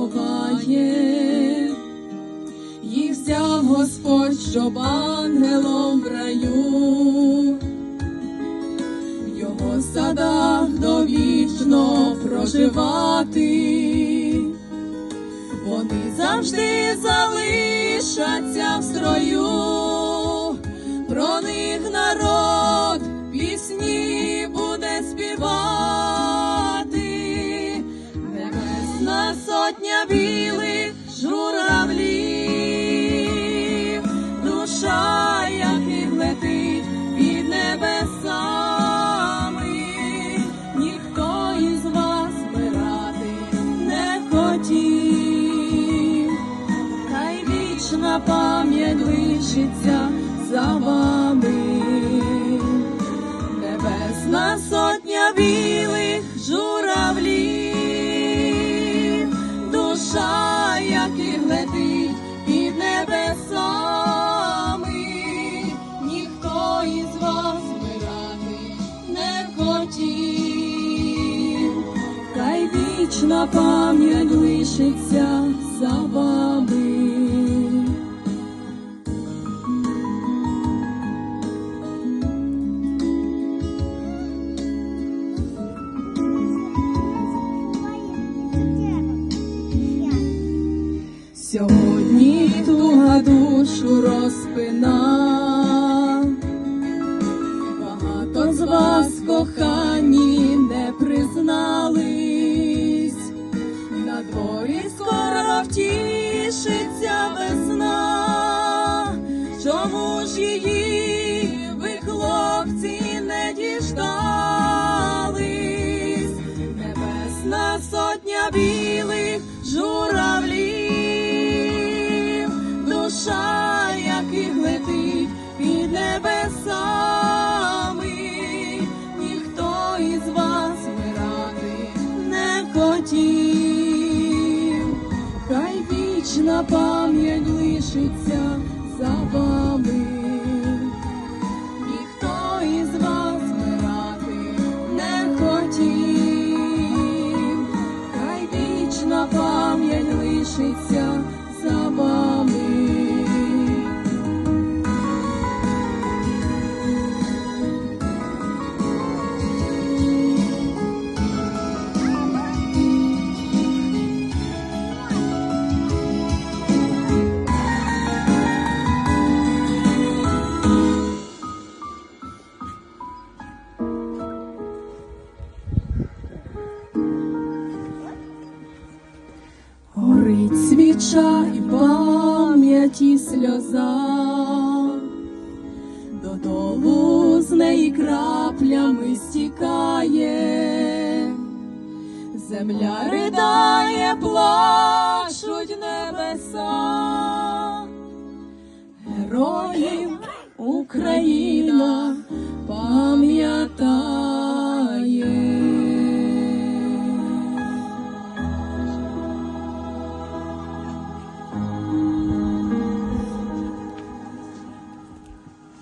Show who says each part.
Speaker 1: ховає, їх взяв Господь, щоб ангелом в раю, в його садах довічно проживати. Вони завжди залишаться в строю, про них народ пісні буде співати, білих журавлів, душа яких летить під небесами, ніхто із вас вмирати не хотів, хай вічна пам'ять лишиться за вами, небесна сотня білих вічна пам'ять лишиться за вами. Сьогодні туга душу розпина. Втішиться весна. Вічна пам'ять лишиться за вами. Горить і пам'яті сльоза, додолу з неї краплями стікає, земля ридає, плачуть небеса, героїв Україна пам'ятає.